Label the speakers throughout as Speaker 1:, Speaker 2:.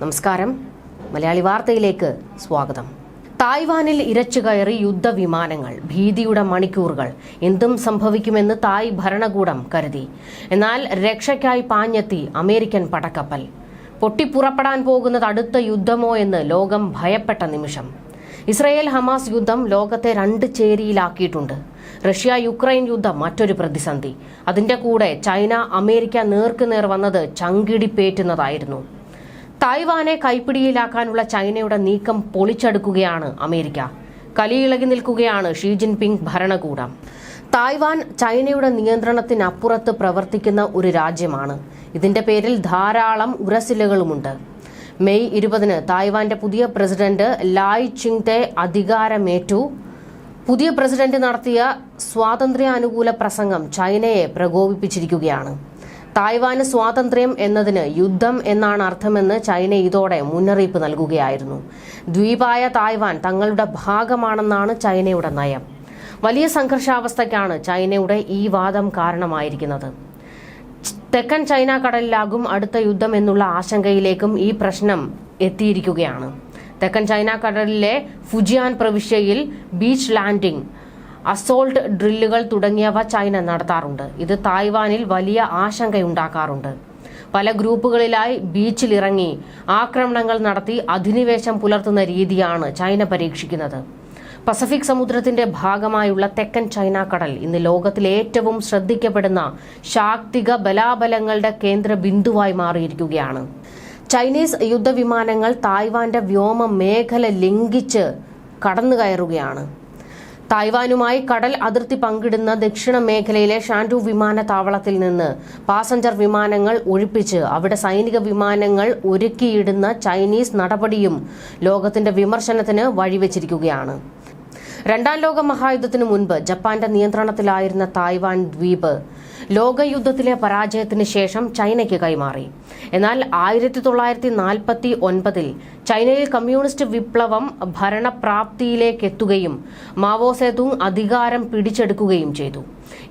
Speaker 1: നമസ്കാരം. മലയാളി വാർത്തയിലേക്ക് സ്വാഗതം. തായ്വാനിൽ ഇരച്ചു കയറി യുദ്ധവിമാനങ്ങൾ ഭീതിയുടെ മണിക്കൂറുകൾ എന്തും സംഭവിക്കുമെന്ന് തായ് ഭരണകൂടം കരുതി. എന്നാൽ രക്ഷയ്ക്കായി പാഞ്ഞെത്തി അമേരിക്കൻ പടക്കപ്പൽ. പൊട്ടിപ്പുറപ്പെടാൻ പോകുന്നത് അടുത്ത യുദ്ധമോ എന്ന് ലോകം ഭയപ്പെട്ട നിമിഷം. ഇസ്രയേൽ ഹമാസ് യുദ്ധം ലോകത്തെ രണ്ട് ചേരിയിലാക്കിയിട്ടുണ്ട്. റഷ്യ യുക്രൈൻ യുദ്ധം മറ്റൊരു പ്രതിസന്ധി. അതിന്റെ കൂടെ ചൈന അമേരിക്ക നേർക്കുനേർ വന്നത് ചങ്കിടിപ്പേറ്റുന്നതായിരുന്നു. തായ്വാനെ കൈപ്പിടിയിലാക്കാനുള്ള ചൈനയുടെ നീക്കം പൊളിച്ചെടുക്കുകയാണ് അമേരിക്ക. കലിയിളകി നിൽക്കുകയാണ് ഷീ ജിൻപിങ് ഭരണകൂടം. തായ്വാൻ ചൈനയുടെ നിയന്ത്രണത്തിനപ്പുറത്ത് പ്രവർത്തിക്കുന്ന ഒരു രാജ്യമാണ്. ഇതിന്റെ പേരിൽ ധാരാളം ഉരസിലുകളുമുണ്ട്. മെയ് ഇരുപതിന് തായ്വാന്റെ പുതിയ പ്രസിഡന്റ് ലായ് ചിങ്തെ അധികാരമേറ്റു. പുതിയ പ്രസിഡന്റ് നടത്തിയ സ്വാതന്ത്ര്യാനുകൂല പ്രസംഗം ചൈനയെ പ്രകോപിപ്പിച്ചിരിക്കുകയാണ്. തായ്വാന് സ്വാതന്ത്ര്യം എന്നതിന് യുദ്ധം എന്നാണ് അർത്ഥമെന്ന് ചൈന ഇതോടെ മുന്നറിയിപ്പ് നൽകുകയായിരുന്നു. ദ്വീപായ തായ്വാൻ തങ്ങളുടെ ഭാഗമാണെന്നാണ് ചൈനയുടെ നയം. വലിയ സംഘർഷാവസ്ഥയ്ക്കാണ് ചൈനയുടെ ഈ വാദം കാരണമായിരിക്കുന്നത്. തെക്കൻ ചൈന കടലിലാകും അടുത്ത യുദ്ധം എന്നുള്ള ആശങ്കയിലേക്കും ഈ പ്രശ്നം എത്തിയിരിക്കുകയാണ്. തെക്കൻ ചൈന കടലിലെ ഫുജിയാൻ പ്രവിശ്യയിൽ ബീച്ച് ലാൻഡിംഗ് അസോൾട്ട് ഡ്രില്ലുകൾ തുടങ്ങിയവ ചൈന നടത്താറുണ്ട്. ഇത് തായ്വാനിൽ വലിയ ആശങ്കയുണ്ടാക്കാറുണ്ട്. പല ഗ്രൂപ്പുകളിലായി ബീച്ചിലിറങ്ങി ആക്രമണങ്ങൾ നടത്തി അധിനിവേശം പുലർത്തുന്ന രീതിയാണ് ചൈന പരീക്ഷിക്കുന്നത്. പസഫിക് സമുദ്രത്തിന്റെ ഭാഗമായുള്ള തെക്കൻ ചൈന കടൽ ഇന്ന് ലോകത്തിലെ ഏറ്റവും ശ്രദ്ധിക്കപ്പെടുന്ന ശാക്തിക ബലാബലങ്ങളുടെ കേന്ദ്ര ബിന്ദുവായി മാറിയിരിക്കുകയാണ്. ചൈനീസ് യുദ്ധവിമാനങ്ങൾ തായ്വാന്റെ വ്യോമ മേഖല ലംഘിച്ച് കടന്നു കയറുകയാണ് തായ്വാനുമായി കടൽ അതിർത്തി പങ്കിടുന്ന ദക്ഷിണ മേഖലയിലെ ഷാൻഡു വിമാനത്താവളത്തിൽ നിന്ന് പാസഞ്ചർ വിമാനങ്ങൾ ഒഴിപ്പിച്ച് അവിടെ സൈനിക വിമാനങ്ങൾ ഒരുക്കിയിടുന്ന ചൈനീസ് നടപടിയും ലോകത്തിന്റെ വിമർശനത്തിന് വഴിവെച്ചിരിക്കുകയാണ്. രണ്ടാം ലോക മഹായുദ്ധത്തിനു മുൻപ് ജപ്പാന്റെ നിയന്ത്രണത്തിലായിരുന്ന തായ്വാൻ ദ്വീപ് ലോകയുദ്ധത്തിലെ പരാജയത്തിന് ശേഷം ചൈനയ്ക്ക് കൈമാറി. എന്നാൽ ആയിരത്തി തൊള്ളായിരത്തി നാൽപ്പത്തി ഒൻപതിൽ ചൈനയിൽ കമ്മ്യൂണിസ്റ്റ് വിപ്ലവം ഭരണപ്രാപ്തിയിലേക്ക് എത്തുകയും മാവോ സേതുങ് അധികാരം പിടിച്ചെടുക്കുകയും ചെയ്തു.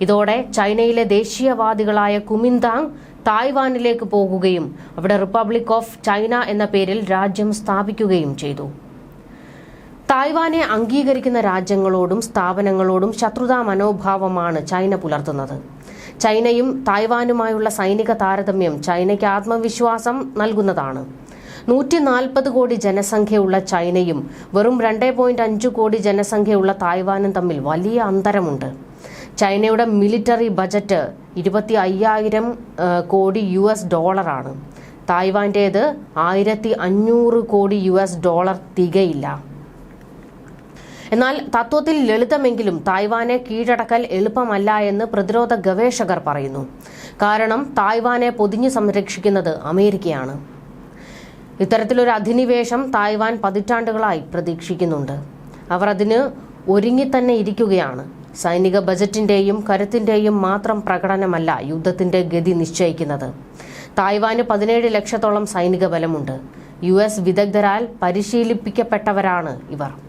Speaker 1: ഇതോടെ ചൈനയിലെ ദേശീയവാദികളായ കുമിന്താങ് തായ്വാനിലേക്ക് പോകുകയും അവിടെ റിപ്പബ്ലിക് ഓഫ് ചൈന എന്ന പേരിൽ രാജ്യം സ്ഥാപിക്കുകയും ചെയ്തു. തായ്വാനെ അംഗീകരിക്കുന്ന രാജ്യങ്ങളോടും സ്ഥാപനങ്ങളോടും ശത്രുതാ മനോഭാവമാണ് ചൈന പുലർത്തുന്നത്. ചൈനയും തായ്വാനുമായുള്ള സൈനിക താരതമ്യം ചൈനയ്ക്ക് ആത്മവിശ്വാസം നൽകുന്നതാണ്. നൂറ്റി നാൽപ്പത് കോടി ജനസംഖ്യയുള്ള ചൈനയും വെറും രണ്ടേ പോയിന്റ് അഞ്ച് കോടി ജനസംഖ്യയുള്ള തായ്വാനും തമ്മിൽ വലിയ അന്തരമുണ്ട്. ചൈനയുടെ മിലിറ്ററി ബജറ്റ് ഇരുപത്തി അയ്യായിരം കോടി യു എസ് ഡോളറാണ്. തായ്വാന്റേത് ആയിരത്തി അഞ്ഞൂറ് കോടി യു എസ് ഡോളർ തികയില്ല. എന്നാൽ തത്വത്തിൽ ലളിതമെങ്കിലും തായ്വാനെ കീഴടക്കൽ എളുപ്പമല്ല എന്ന് പ്രതിരോധ ഗവേഷകർ പറയുന്നു. കാരണം തായ്വാനെ പൊതിഞ്ഞു സംരക്ഷിക്കുന്നത് അമേരിക്കയാണ്. ഇത്തരത്തിലൊരു അധിനിവേശം തായ്വാൻ പതിറ്റാണ്ടുകളായി പ്രതീക്ഷിക്കുന്നുണ്ട്. അവർ അതിന് ഒരുങ്ങി തന്നെ ഇരിക്കുകയാണ്. സൈനിക ബജറ്റിന്റെയും കരുത്തിന്റെയും മാത്രം പ്രകടനമല്ല യുദ്ധത്തിന്റെ ഗതി നിശ്ചയിക്കുന്നത്. തായ്വാന് പതിനേഴ് ലക്ഷത്തോളം സൈനിക ബലമുണ്ട്. യു എസ് വിദഗ്ധരാൽ പരിശീലിപ്പിക്കപ്പെട്ടവരാണ് ഇവർ.